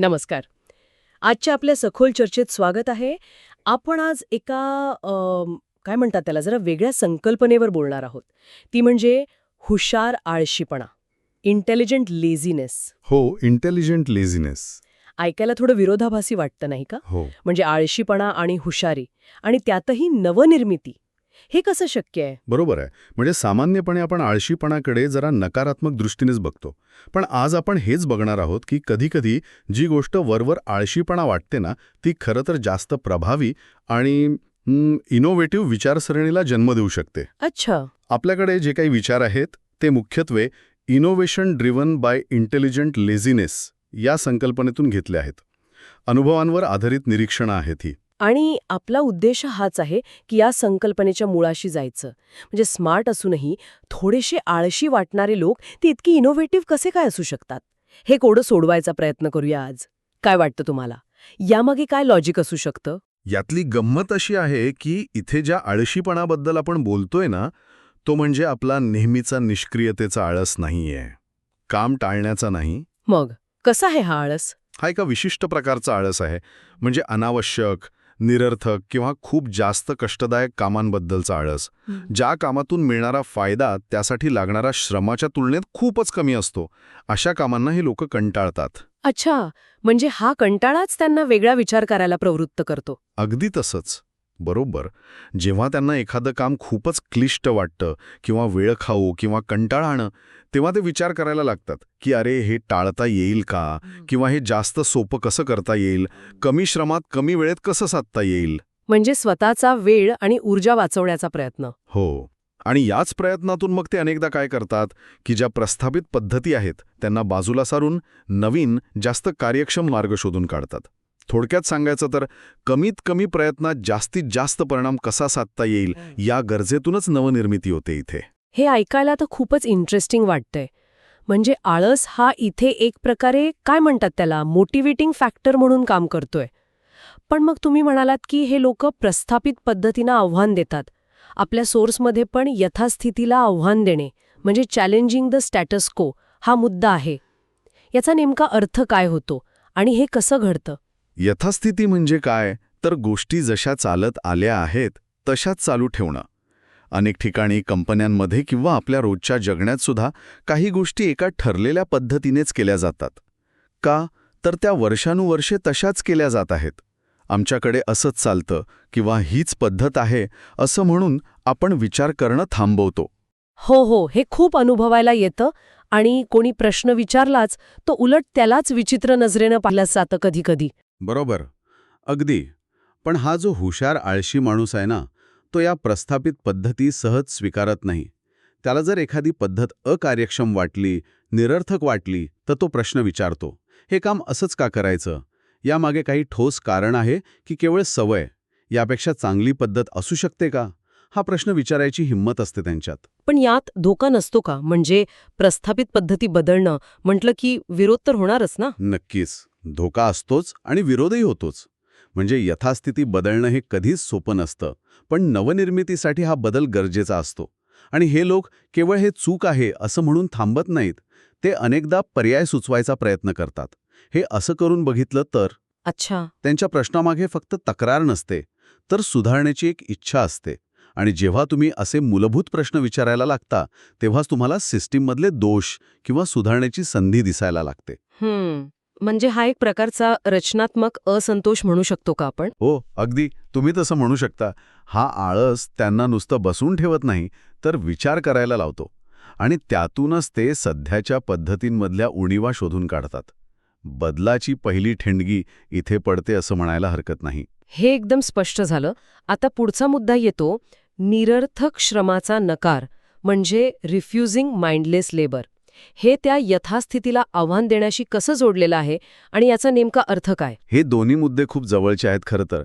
नमस्कार. आजच्या आपल्या सखोल चर्चेत स्वागत आहे. आपण आज एका काय म्हणतात त्याला जरा वेगळ्या संकल्पनेवर बोलणार आहोत. ती म्हणजे हुशार आळशीपणा. इंटेलिजंट लेझीनेस हो इंटेलिजंट लेझीनेस ऐकायला थोडं विरोधाभासी वाटतं नाही का? हो. म्हणजे आळशीपणा आणि हुशारी. आणि त्यातही नवनिर्मिती. हे कसं शक्य आहे? बरोबर आहे. म्हणजे सामान्यपणे आपण आळशीपणाकडे जरा नकारात्मक दृष्टीनेच बघतो. पण आज आपण हेच बघणार आहोत की कधीकधी जी गोष्ट वरवर आळशीपणा वाटते ना ती खरं तर जास्त प्रभावी आणि इनोव्हेटिव्ह विचारसरणीला जन्म देऊ शकते. अच्छा. आपल्याकडे जे काही विचार आहेत ते मुख्यत्वे innovation driven by intelligent laziness या संकल्पनेतून घेतले आहेत. अनुभवांवर आधारित निरीक्षणं आहेत ही. आणि आपला उद्देश हाच आहे की या संकल्पनेच्या मुळाशी जायचं. म्हणजे स्मार्ट असूनही थोडेसे आळशी वाटणारे लोक ते इतकी इनोव्हेटिव्ह कसे काय असू शकतात? हे कोडं सोडवायचा प्रयत्न करूया आज. काय वाटतं तुम्हाला? यामागे काय लॉजिक असू शकतं? यातली गंमत अशी आहे की इथे ज्या आळशीपणाबद्दल आपण बोलतोय ना तो म्हणजे आपला नेहमीचा निष्क्रियतेचा आळस नाहीये. काम टाळण्याचा नाही. मग कसा आहे हा आळस? हा एका विशिष्ट प्रकारचा आळस आहे. म्हणजे अनावश्यक निरर्थक किंवा खूप जास्त कष्टदायक कामांबद्दलचा आळस. ज्या कामातून मिळणारा फायदा त्यासाठी लागणारा श्रमाच्या तुलनेत खूपच कमी असतो. अशा कामांना हे लोक कंटाळतात. अच्छा म्हणजे हा कंटाळाच त्यांना वेगळा विचार करायला प्रवृत्त करतो. अगदी तसंच. बरोबर. जेव्हा त्यांना एखादं काम खूपच क्लिष्ट वाटतं किंवा वेळखाऊ किंवा कंटाळाणं तेव्हा ते विचार करायला लागतात की अरे हे टाळता येईल का? किंवा हे जास्त सोपं कसं करता येईल? कमी श्रमात कमी वेळेत कसं साधता येईल? म्हणजे स्वतःचा वेळ आणि ऊर्जा वाचवण्याचा प्रयत्न. हो. आणि याच प्रयत्नातून मग ते अनेकदा काय करतात? की ज्या प्रस्थापित पद्धती आहेत त्यांना बाजूला सारून नवीन जास्त कार्यक्षम मार्ग शोधून काढतात. थोडक्यात सांगायचं तर कमीत कमी प्रयत्नात जास्तीत जास्त परिणाम कसा साधता येईल या गरजेतूनच नवनिर्मिती होते इथे. हे ऐकायला तर खूपच इंटरेस्टिंग वाटतंय. म्हणजे आळस हा इथे एक प्रकारे काय म्हणतात त्याला? मोटिवेटिंग फॅक्टर म्हणून काम करतोय. पण मग तुम्ही म्हणालात की हे लोक प्रस्थापित पद्धतीनं आव्हान देतात. आपल्या सोर्समध्ये पण यथास्थितीला आव्हान देणे म्हणजे चॅलेंजिंग द स्टॅटस को हा मुद्दा आहे. याचा नेमका अर्थ काय होतो? आणि हे कसं घडतं? यथास्थिती म्हणजे काय? तर गोष्टी जशा चालत आल्या आहेत तशाच चालू ठेवणं. अनेक ठिकाणी कंपन्यांमध्ये किंवा आपल्या रोजच्या जगण्यात सुद्धा काही गोष्टी एका ठरलेल्या पद्धतीनेच केल्या जातात. का? तर त्या वर्षानुवर्षे तशाच केल्या जात आहेत. आमच्याकडे असंच चालतं किंवा हीच पद्धत आहे असं म्हणून आपण विचार करणं थांबवतो. हो हो हे खूप अनुभवायला येतं आणि कोणी प्रश्न विचारलाच तो उलट त्यालाच विचित्र नजरेनं पाहिलं जातं कधीकधी. बरोबर. अगदी. पण हा जो हुशार आळशी माणूस आहे ना तो या प्रस्थापित पद्धती सहज स्वीकारत नाही. त्याला जर एखादी पद्धत अकार्यक्षम वाटली निरर्थक वाटली तर तो प्रश्न विचारतो. हे काम असंच का करायचं? यामागे काही ठोस कारण आहे की केवळ सवय यापेक्षा चांगली पद्धत असू शकते का? हा प्रश्न विचारायची हिंमत असते त्यांच्यात. पण यात धोका नसतो का? म्हणजे प्रस्थापित पद्धती बदलणं म्हटलं की विरोध तर होणारच ना? नक्कीच. धोका असतोच आणि विरोधही होतोच. म्हणजे यथास्थिती बदलणं हे कधीच सोपं नसतं पण नवनिर्मितीसाठी हा बदल गरजेचा असतो. आणि हे लोक केवळ हे चूक आहे असं म्हणून थांबत नाहीत ते अनेकदा पर्याय सुचवायचा प्रयत्न करतात. हे असं करून बघितलं तर अच्छा. त्यांच्या प्रश्नामागे फक्त तक्रार नसते तर सुधारण्याची एक इच्छा असते. आणि जेव्हा तुम्ही असे मूलभूत प्रश्न विचारायला लागता तेव्हाच तुम्हाला सिस्टीममधले दोष किंवा सुधारण्याची संधी दिसायला लागते. म्हणजे हा एक प्रकारचा रचनात्मक असंतोष म्हणू शकतो का आपण? हो अगदी. तुम्ही तसं म्हणू शकता. हा आळस त्यांना नुसतं बसून ठेवत नाही तर विचार करायला लावतो. आणि त्यातूनच ते सध्याच्या पद्धतींमधल्या उणीवा शोधून काढतात. बदलाची पहिली ठिणगी इथे पडते असं म्हणायला हरकत नाही. हे एकदम स्पष्ट झालं. आता पुढचा मुद्दा येतो निरर्थक श्रमाचा नकार म्हणजे रिफ्युजिंग माइंडलेस लेबर हे त्या यथास्थितीला आव्हान देण्याशी कसं जोडलेलं आहे आणि याचा नेमका अर्थ काय? हे दोन्ही मुद्दे खूप जवळचे आहेत खरं तर.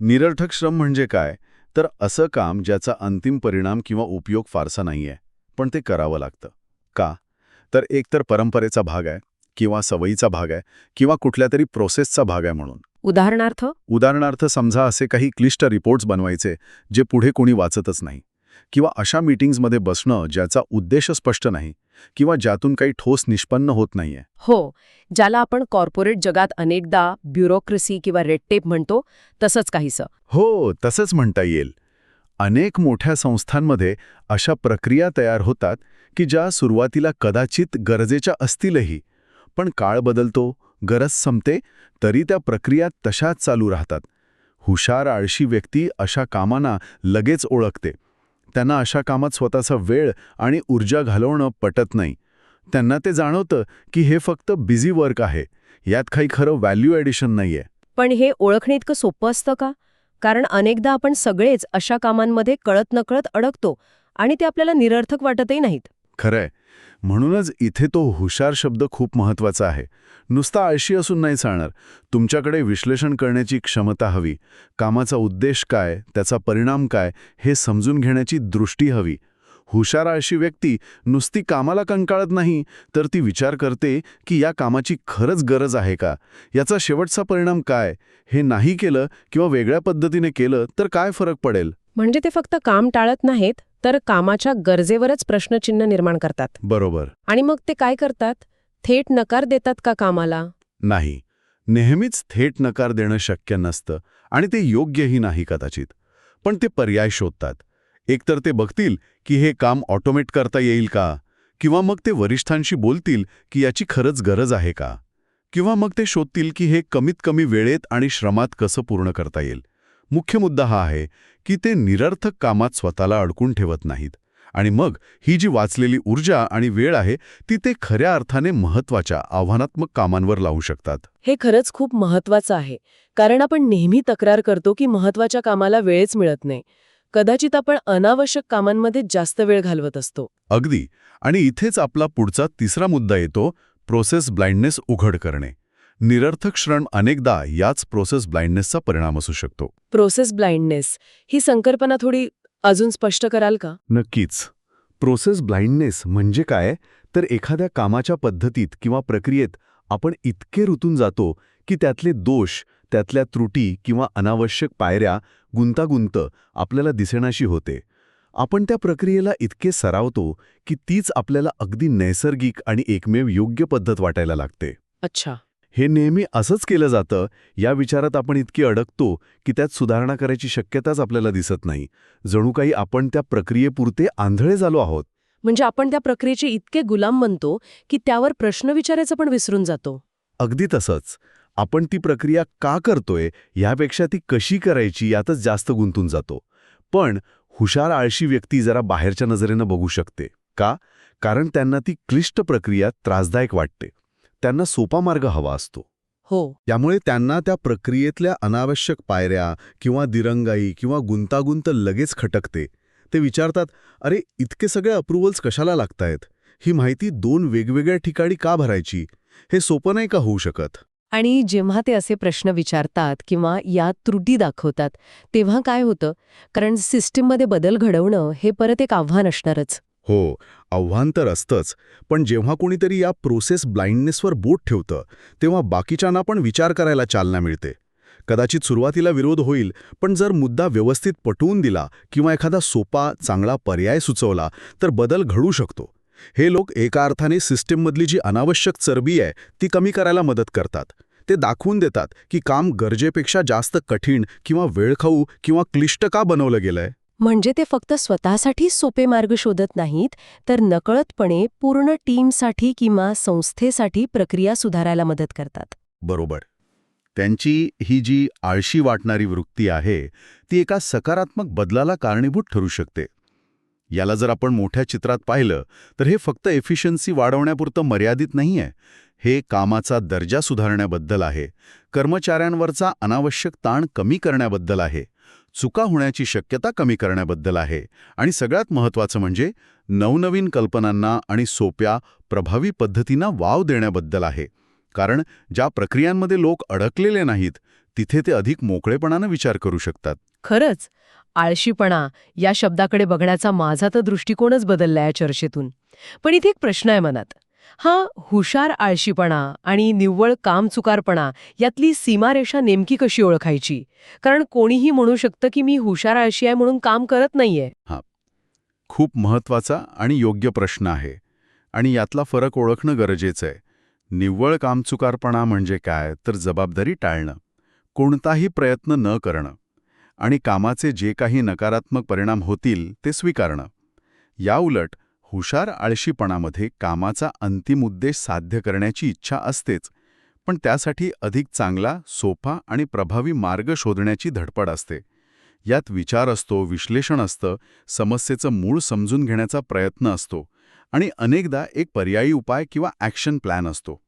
निरर्थक श्रम म्हणजे काय? तर असं काम ज्याचा अंतिम परिणाम किंवा उपयोग फारसा नाहीये पण ते करावं लागतं. का? तर एकतर परंपरेचा भाग आहे किंवा सवयीचा भाग आहे किंवा कुठल्या तरी प्रोसेसचा भाग आहे म्हणून. उदाहरणार्थ? उदाहरणार्थ समजा असे काही क्लिष्ट रिपोर्ट्स बनवायचे जे पुढे कोणी वाचतच नाही. किंवा अशा मीटिंग्समध्ये बसणं ज्याचा उद्देश स्पष्ट नाही किंवा ज्यातून काही ठोस निष्पन्न होत नाहीये. हो ज्याला आपण कॉर्पोरेट जगात अनेकदा ब्युरोक्रेसी किंवा रेड टेप म्हणतो तसंच काहीसं. हो तसंच म्हणता येईल. अनेक मोठ्या संस्थांमध्ये अशा प्रक्रिया तयार होतात की ज्या सुरुवातीला कदाचित गरजेच्या असतीलही पण काळ बदलतो गरज संपते तरी त्या प्रक्रिया तशाच चालू राहतात. हुशार आळशी व्यक्ती अशा कामांना लगेच ओळखते. त्यांना अशा कामात स्वतःचा वेळ आणि ऊर्जा घालवणं पटत नाही. त्यांना ते जाणवतं की हे फक्त बिझी वर्क आहे. यात काही खरं व्हॅल्यू ॲडिशन नाहीये. पण हे ओळखणे इतकं सोपं असतं का? कारण अनेकदा आपण सगळेच अशा कामांमध्ये कळत नकळत अडकतो आणि ते आपल्याला निरर्थक वाटतही नाहीत. खरंय. म्हणूनच इथे तो हुशार शब्द खूप महत्त्वाचा आहे. नुसता आळशी असून नाही चालणार. तुमच्याकडे विश्लेषण करण्याची क्षमता हवी. कामाचा उद्देश काय? त्याचा परिणाम काय? हे समजून घेण्याची दृष्टी हवी. हुशार आळशी व्यक्ती नुसती कामाला कंकाळत नाही तर ती विचार करते की या कामाची खरंच गरज आहे का? याचा शेवटचा परिणाम काय? हे नाही केलं किंवा वेगळ्या पद्धतीने केलं तर काय फरक पडेल? म्हणजे ते फक्त काम टाळत नाहीत तर कामाच्या गरजेवरच प्रश्नचिन्ह निर्माण करतात. बरोबर. आणि मग ते काय करतात? थेट नकार देतात का कामाला? नाही. नेहमीच थेट नकार देणं शक्य नसतं आणि ते योग्यही नाही कदाचित. पण ते पर्याय शोधतात. एकतर ते बघतील की हे काम ऑटोमेट करता येईल का? किंवा मग ते वरिष्ठांशी बोलतील की याची खरंच गरज आहे का? किंवा मग ते शोधतील की हे कमीत कमी वेळेत आणि श्रमात कसं पूर्ण करता येईल? मुख्य मुद्दा हा आहे की ते निरर्थक कामात स्वतःला अडकून ठेवत नाहीत. आणि मग ही जी वाचलेली ऊर्जा आणि वेळ आहे ती ते खऱ्या अर्थाने महत्त्वाच्या आव्हानात्मक कामांवर लावू शकतात. हे खरंच खूप महत्वाचं आहे कारण आपण नेहमी तक्रार करतो की महत्त्वाच्या कामाला वेळच मिळत नाही. कदाचित आपण अनावश्यक कामांमध्ये जास्त वेळ घालवत असतो. अगदी. आणि इथेच आपला पुढचा तिसरा मुद्दा येतो प्रोसेस ब्लाइंडनेस उघड करणे. निरर्थक श्रण अनेकदा याच प्रोसेस ब्लाइंडनेसचा परिणाम असू शकतो. प्रोसेस ब्लाइंडनेस ही संकल्पना थोडी अजून स्पष्ट कराल का? नक्कीच. प्रोसेस ब्लाइंडनेस म्हणजे काय? तर एखाद्या कामाच्या पद्धतीत किंवा प्रक्रियेत आपण इतके रुतून जातो की त्यातले दोष त्यातल्या त्रुटी किंवा अनावश्यक पायऱ्या गुंतागुंत आपल्याला दिसेनाशी होते. आपण त्या प्रक्रियेला इतके सरावतो की तीच आपल्याला अगदी नैसर्गिक आणि एकमेव योग्य पद्धत वाटायला लागते. अच्छा. हे नेहमी असंच केलं जातं या विचारात आपण इतके अडकतो की त्यात सुधारणा करायची शक्यताच आपल्याला दिसत नाही. जणू काही आपण त्या प्रक्रियेपुरते आंधळे झालो आहोत. म्हणजे आपण त्या प्रक्रियेचे इतके गुलाम बनतो की त्यावर प्रश्न विचारायचं पण विसरून जातो. अगदी तसंच. आपण ती प्रक्रिया का करतोय यापेक्षा ती कशी करायची यातच जास्त गुंतून जातो. पण हुशार आळशी व्यक्ती जरा बाहेरच्या नजरेनं बघू शकते. का? कारण त्यांना ती क्लिष्ट प्रक्रिया त्रासदायक वाटते. त्यांना सोपा मार्ग हवा असतो. हो. त्यामुळे त्यांना त्या प्रक्रियेतल्या अनावश्यक पायऱ्या किंवा दिरंगाई किंवा गुंतागुंत लगेच खटकते. ते विचारतात अरे इतके सगळे अप्रुव्हल्स कशाला लागतायत? ही माहिती दोन वेगवेगळ्या ठिकाणी का भरायची? हे सोपं नाही का होऊ शकत? आणि जेव्हा ते असे प्रश्न विचारतात किंवा या त्रुटी दाखवतात तेव्हा काय होतं? कारण सिस्टीममध्ये बदल घडवणं हे परत एक आव्हान असणारच. हो आव्हान तर असतंच पण जेव्हा कोणीतरी या प्रोसेस ब्लाइंडनेसवर बोट ठेवतं तेव्हा बाकीच्यांना पण विचार करायला चालना मिळते. कदाचित सुरुवातीला विरोध होईल पण जर मुद्दा व्यवस्थित पटवून दिला किंवा एखादा सोपा चांगला पर्याय सुचवला तर बदल घडू शकतो. हे लोक एका अर्थाने सिस्टीममधली जी अनावश्यक चरबी आहे ती कमी करायला मदत करतात. ते दाखवून देतात की काम गरजेपेक्षा जास्त कठीण किंवा वेळखाऊ किंवा क्लिष्ट का बनवलं गेलंय. म्हणजे ते फक्त स्वतःसाठी सोपे मार्ग शोधत नाहीत तर नकळतपणे पूर्ण टीमसाठी किंवा संस्थेसाठी प्रक्रिया सुधारायला मदत करतात. बरोबर. त्यांची ही जी आळशी वाटणारी वृत्ती आहे ती एका सकारात्मक बदलाला कारणीभूत ठरू शकते. याला जर आपण मोठ्या चित्रात पाहिलं तर हे फक्त एफिशियन्सी वाढवण्यापुरतं मर्यादित नाहीये. हे कामाचा दर्जा सुधारण्याबद्दल आहे. कर्मचाऱ्यांवरचा अनावश्यक ताण कमी करण्याबद्दल आहे. चुका होण्याची शक्यता कमी करण्याबद्दल आहे. आणि सगळ्यात महत्त्वाचं म्हणजे नवनवीन कल्पनांना आणि सोप्या प्रभावी पद्धतींना वाव देण्याबद्दल आहे. कारण ज्या प्रक्रियांमध्ये लोक अडकलेले नाहीत तिथे ते अधिक मोकळेपणानं विचार करू शकतात. खरंच. आळशीपणा या शब्दाकडे बघण्याचा माझा तर दृष्टिकोनच बदलला या चर्चेतून. पण इथे एक प्रश्न आहे मनात. हा हुशार आळशीपणा आणि निव्वळ कामचुकारपणा यातली सीमारेषा नेमकी कशी ओळखायची? कारण कोणीही म्हणू शकतं की मी हुशार आळशी आहे म्हणून काम करत नाहीये. खूप महत्त्वाचा आणि योग्य प्रश्न आहे. आणि यातला फरक ओळखणं गरजेचं आहे. निव्वळ कामचुकारपणा म्हणजे काय? तर जबाबदारी टाळणं. कोणताही प्रयत्न न करणं. आणि कामाचे जे काही नकारात्मक परिणाम होतील ते स्वीकारणं. याउलट हुशार आळशीपणामध्ये कामाचा अंतिम उद्देश साध्य करण्याची इच्छा असतेच पण त्यासाठी अधिक चांगला सोपा आणि प्रभावी मार्ग शोधण्याची धडपड असते. यात विचार असतो विश्लेषण असतं समस्येचं मूळ समजून घेण्याचा प्रयत्न असतो आणि अनेकदा एक पर्यायी उपाय किंवा ॲक्शन प्लॅन असतो.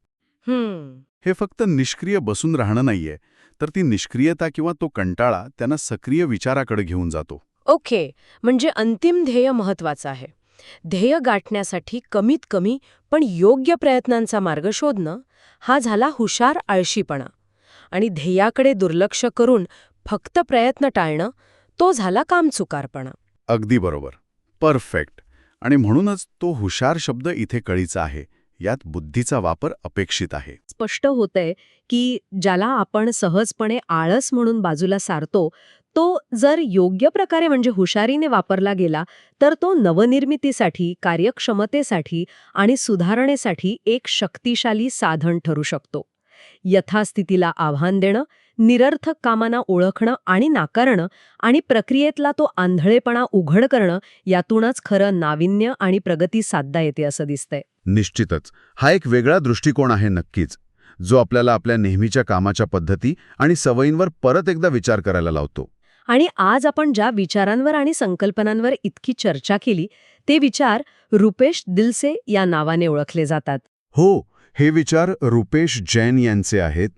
हे फक्त निष्क्रिय बसून राहणं नाहीये तर ती निष्क्रियता किंवा तो कंटाळा त्यांना सक्रिय विचाराकडे घेऊन जातो. ओके म्हणजे अंतिम ध्येय महत्वाचं आहे. ध्येय गाठण्यासाठी कमीत कमी पण योग्य प्रयत्नांचा मार्ग शोधणं हा झाला हुशार आळशीपणा. आणि ध्येयाकडे दुर्लक्ष करून फक्त प्रयत्न टाळणं तो झाला कामचुकारपणा. अगदी बरोबर. परफेक्ट. आणि म्हणूनच तो हुशार शब्द इथे कळीचा आहे. यात बुद्धीचा वापर अपेक्षित आहे. स्पष्ट होतंय की ज्याला आपण सहजपणे आळस म्हणून बाजूला सारतो तो जर योग्य प्रकारे म्हणजे हुशारीने वापरला गेला तर तो नवनिर्मितीसाठी कार्यक्षमतेसाठी आणि सुधारणेसाठी एक शक्तिशाली साधन ठरू शकतो. यथास्थितीला आव्हान देणं निरर्थक कामांना ओळखणं आणि नाकारणं आणि प्रक्रियेतला तो आंधळेपणा उघड करणं यातूनच खरं नाविन्य आणि प्रगती साधता येते असं दिसतंय. निश्चितच. हा एक वेगळा दृष्टिकोन आहे नक्कीच जो आपल्याला आपल्या नेहमीच्या कामाच्या पद्धती आणि सवयींवर परत एकदा विचार करायला लावतो. आणि आज आपण ज्या विचारांवर आणि संकल्पनांवर इतकी चर्चा केली ते विचार रुपेश दिलसे या नावाने ओळखले जातात हो हे विचार रुपेश जैन यांचे आहेत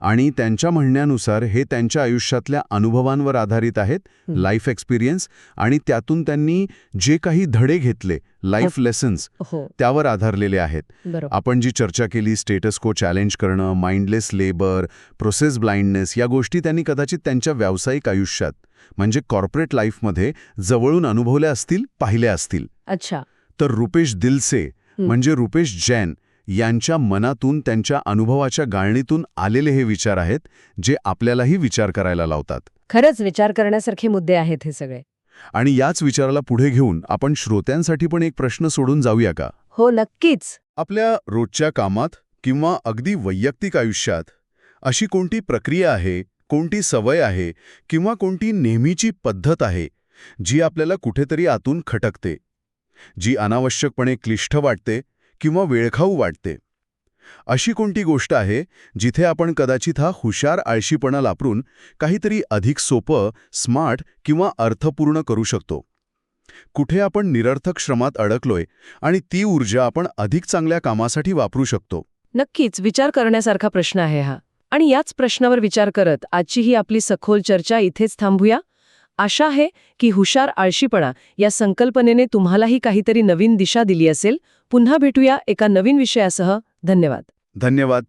आणि त्यांच्या म्हणण्यानुसार हे त्यांच्या आयुष्यातल्या अनुभवांवर आधारित आहेत. लाईफ एक्सपिरियन्स आणि त्यातून त्यांनी जे काही धडे घेतले लाईफ लेसन्स हो. त्यावर आधारलेले आहेत. आपण जी चर्चा केली स्टेटस को चॅलेंज करणं माइंडलेस लेबर प्रोसेस ब्लाइंडनेस या गोष्टी त्यांनी कदाचित त्यांच्या व्यावसायिक आयुष्यात म्हणजे कॉर्पोरेट लाईफमध्ये जवळून अनुभवल्या असतील पाहिल्या असतील. अच्छा. तर रुपेश दिलसे म्हणजे रुपेश जैन यांच्या मनातून त्यांच्या अनुभवाच्या गाळणीतून आलेले हे विचार आहेत जे आपल्यालाही विचार करायला लावतात. खरंच विचार करण्यासारखे मुद्दे आहेत हे सगळे. आणि याच विचाराला पुढे घेऊन आपण श्रोत्यांसाठी पण एक प्रश्न सोडून जाऊया का? हो नक्कीच. आपल्या रोजच्या कामात किंवा अगदी वैयक्तिक आयुष्यात अशी कोणती प्रक्रिया आहे कोणती सवय आहे किंवा कोणती नेहमीची पद्धत आहे जी आपल्याला कुठेतरी आतून खटकते जी अनावश्यकपणे क्लिष्ट वाटते किंवा वेळखाऊ वाटते? अशी कोणती गोष्ट आहे जिथे आपण कदाचित हा हुशार आळशीपणा लापरून काहीतरी अधिक सोपं स्मार्ट किंवा अर्थपूर्ण करू शकतो? कुठे आपण निरर्थक श्रमात अडकलोय आणि ती ऊर्जा आपण अधिक चांगल्या कामासाठी वापरू शकतो? नक्कीच विचार करण्यासारखा प्रश्न आहे हा. आणि याच प्रश्नावर विचार करत आजची ही आपली सखोल चर्चा इथेच थांबूया. आशा आहे की हुशार आळशीपणा या संकल्पनेने तुम्हालाही काहीतरी नवीन दिशा दिली असेल. पुन्हा भेटूया एका नवीन विषयासह. धन्यवाद. धन्यवाद.